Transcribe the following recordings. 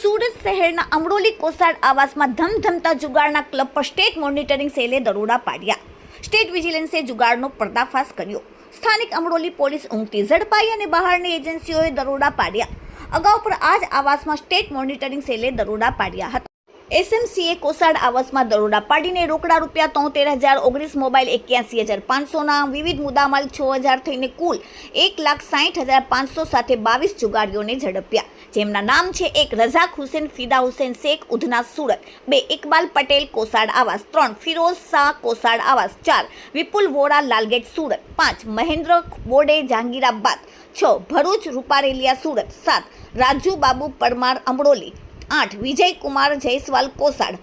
સુરત શહેરના અમરોલી કોસાડ આવાસમાં ધમધમતા જુગારના ક્લબ પર સ્ટેટ મોનિટરિંગ સેલે દરોડા પાડ્યા. સ્ટેટ વિજિલન્સે જુગારનો પર્દાફાશ કર્યો. સ્થાનિક અમરોલી પોલીસ ઊંઘતી ઝડપાઈ અને બહારની એજન્સીઓએ દરોડા પાડ્યા. અગાઉ પણ આ જ આવાસમાં સ્ટેટ મોનિટરિંગ સેલે દરોડા પાડ્યા હતા. એસએમસીએ કોસાડ આવાસમાં દરોડા પાડીને રોકડા રૂપિયા તોતેર હજાર ઓગણીસ, મોબાઈલ એક્યાસી હજાર પાંચસોના વિવિધ મુદ્દામાલ છ હજાર થઈને કુલ એક લાખ સાઠ હજાર પાંચસો સાથે બાવીસ જુગારીઓને ઝડપ્યા. જેમના નામ છે એક રઝાક હુસેન, ફિદા હુસેન શેખ, ઉધના સુરત. બે ઇકબાલ પટેલ કોસાડ આવાસ. ત્રણ ફિરોઝ શાહ કોસાડ આવાસ. ચાર વિપુલ વોરા, લાલગેટ, સુરત. પાંચ મહેન્દ્ર બોડે જહાંગીરાબાદ. છ ભરૂચ, રૂપારેલિયા, સુરત. સાત રાજુ બાબુ પરમાર, અમરોલી. આઠ વિજયકુમાર જયસ્વાલ, કોસાડ.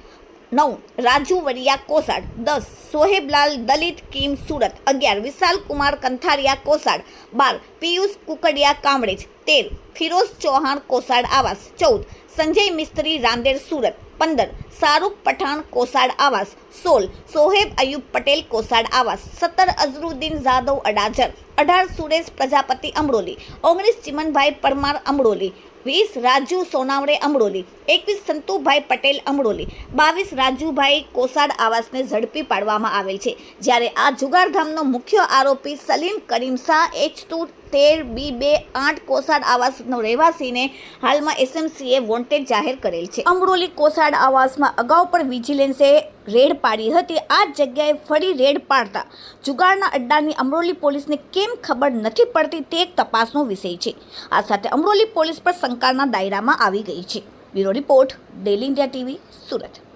નવ, રાજુ વરિયા, કોસાડ. દસ, સોહેબલાલ, દલિત, કિમ, સુરત. અગિયાર, વિશાલ કુમાર, કંથારિયા, કોસાડ. બાર, પિયુષ કુકડિયા કામળેજ તેર, ફિરોઝ ચૌહાણ, કોસાડ, આવાસ. ચૌદ, સંજય મિસ્ત્રી, રાંદેર, સુરત. પંદર, શાહરૂખ પઠાણ, કોસાડ, આવાસ. સોળ, સોહેબ અયુબ પટેલ, કોસાડ, આવાસ. સત્તર, અઝરુદ્દીન જાદવ અડાજર અઢાર, સુરેશ પ્રજાપતિ, અમરોલી. ઓગણીસ, ચિમનભાઈ પરમાર, અમરોલી. વીસ રાજુ સોનાવડે અમરોલી, એકવીસ સંતુભાઈ પટેલ અમરોલી, બાવીસ રાજુભાઈ કોસાડ આવાસને ઝડપી પાડવામાં આવેલ છે. જ્યારે આ જુગારધામનો મુખ્ય આરોપી સલીમ કરીમ શાહ, એચ ટુ તેર બી બે આઠ કોસાડ આવાસનો રહેવાસીને હાલમાં એસએમસીએ વોન્ટેડ જાહેર કરેલ છે. અમરોલી કોસાડ આવાસમાં અગાઉ પણ વિજિલન્સે રેડ પાડી હતી. આ જગ્યાએ ફરી રેડ પાડતા જુગારના અડ્ડાની અમરોલી પોલીસને કેમ ખબર નથી પડતી તે તપાસનો વિષય છે. આ સાથે અમરોલી પોલીસ પર શંકાના દાયરામાં આવી ગઈ છે. Bureau report daily India TV Surat.